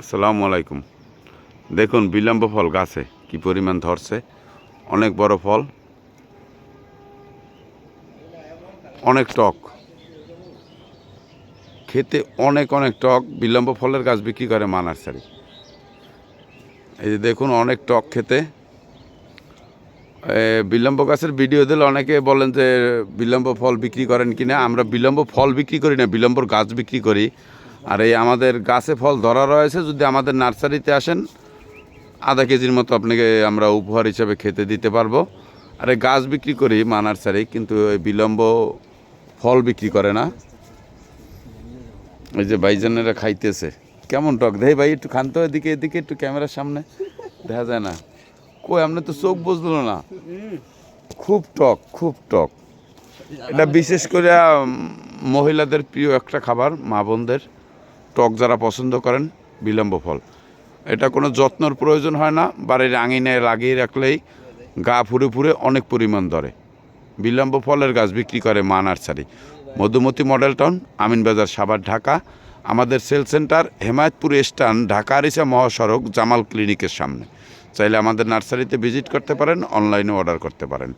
আসসালামু আলাইকুম। দেখুন, বিলম্ব ফল গাছে কি পরিমাণ ধরছে। অনেক বড় ফল, অনেক টক। খেতে অনেক অনেক টক, বিলম্ব ফলের গাছ বিক্রি করে মা নার্সারি এই যে দেখুন, অনেক টক খেতে। বিলম্ব গাছের ভিডিও দিলে অনেকে বলেন যে, বিলম্ব ফল বিক্রি করেন কিনা। আমরা বিলম্ব ফল বিক্রি করি না, বিলম্বর গাছ বিক্রি করি। আর এই আমাদের গাছে ফল ধরা রয়েছে, যদি আমাদের নার্সারিতে আসেন, আধা কেজির মতো আপনাকে আমরা উপহার হিসাবে খেতে দিতে পারব। আর এই গাছ বিক্রি করি মা নার্সারি, কিন্তু বিলম্ব ফল বিক্রি করে না। এই যে ভাইজানেরা খাইতেছে। কেমন টক? দেয় ভাই, একটু খান তো এদিকে এদিকে একটু ক্যামেরার সামনে। দেখা যায় না। কই, আপনি তো চোখ বুঝলো না। খুব টক খুব টক। এটা বিশেষ করে মহিলাদের প্রিয় একটা খাবার, মা বোনদের। টক যারা পছন্দ করেন, বিলম্ব ফল। এটা কোনো যত্নর প্রয়োজন হয় না, বাড়ির আঙিনায় লাগিয়ে রাখলেই গা ফুরে ফুরে অনেক পরিমাণ ধরে। বিলম্ব ফলের গাছ বিক্রি করে Maa nursery. Madhumati model town Aminbazar Savar, Dhaka. আমাদের sale centre, Hemayetpur stand Dhaka Aricha মহাসড়ক, জামাল ক্লিনিকের সামনে। চাইলে আমাদের নার্সারিতে ভিজিট করতে পারেন, অনলাইনে অর্ডার করতে পারেন।